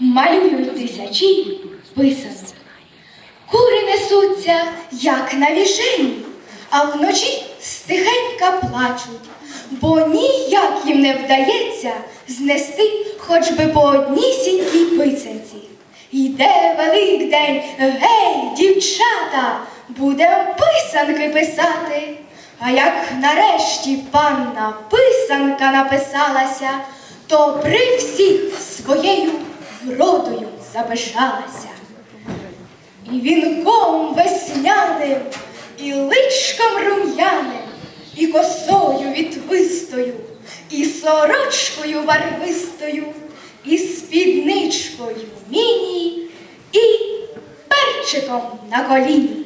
малюють тисячі писанок. Кури несуться, як на вішені, а вночі стихенька плачуть, бо ніяк їм не вдається знести хоч би по однісінькій писанці. Йде Великдень, гей, дівчата, будем писанки писати. А як нарешті панна писанка написалася, то при всіх своєю вродою забежалася. І вінком весняним, і личком рум'яним, і косою відвистою, і сорочкою барвистою, і спідничкою міні, і перчиком на коліні.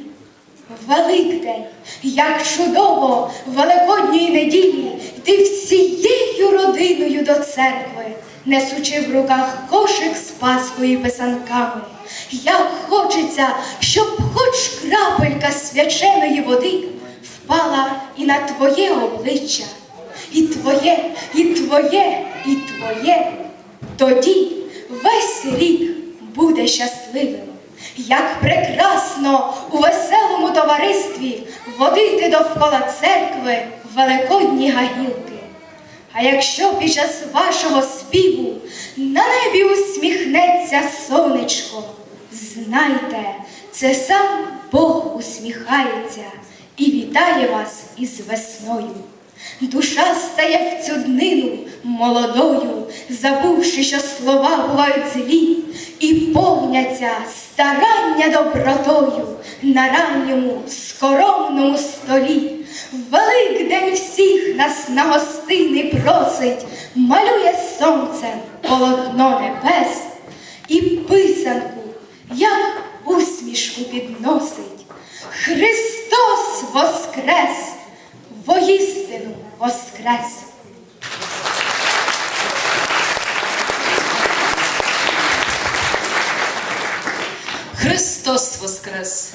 Великдень, як чудово великодньої неділі йти всією родиною до церкви, несучи в руках кошик з паскою і писанками. Як хочеться, щоб хоч крапелька свяченої води впала і на твоє обличчя, і твоє, і твоє, і твоє. Тоді весь рік буде щасливим. Як прекрасно у веселому товаристві водити довкола церкви великодні гагілки. А якщо під час вашого співу на небі усміхнеться сонечко, знайте, це сам Бог усміхається і вітає вас із весною. Душа стає в цю днину молодою, забувши, що слова бувають злі, і повняться старання добротою на ранньому скоромному столі. Великдень всіх нас на гостини просить, малює сонцем полотно небес і писанку, як усмішку підносить. Христос воскрес! Воістину. Христос Воскрес!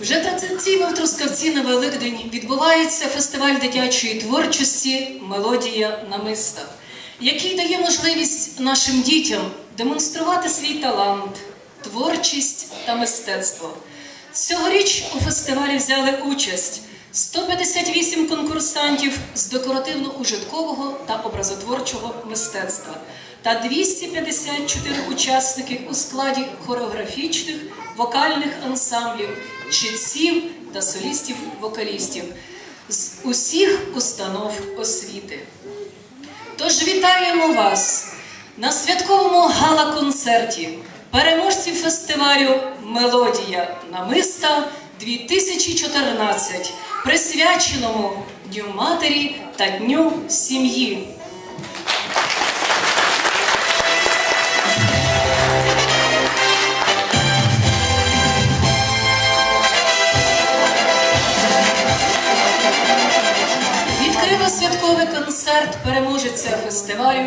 Вже традиційно в Трускавці на Великдень відбувається фестиваль дитячої творчості Мелодія намиста, який дає можливість нашим дітям демонструвати свій талант, творчість та мистецтво. Цьогоріч у фестивалі взяли участь 158 конкурсантів з декоративно-ужиткового та образотворчого мистецтва та 254 учасники у складі хореографічних, вокальних ансамблів, читців та солістів-вокалістів з усіх установ освіти. Тож вітаємо вас на святковому гала-концерті переможців фестивалю Мелодія намиста 2014, присвяченому Дню Матері та Дню сім'ї. Відкрила святковий концерт переможеця фестивалю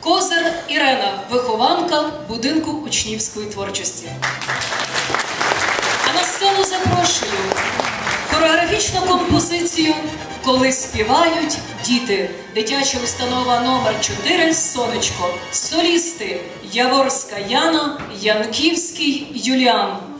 Козир Ірена, вихованка будинку учнівської творчості. Хореографічну композицію Коли співають діти. Дитяча установа номер 4 Сонечко. Солісти Яворська Яна, Янківський Юліан.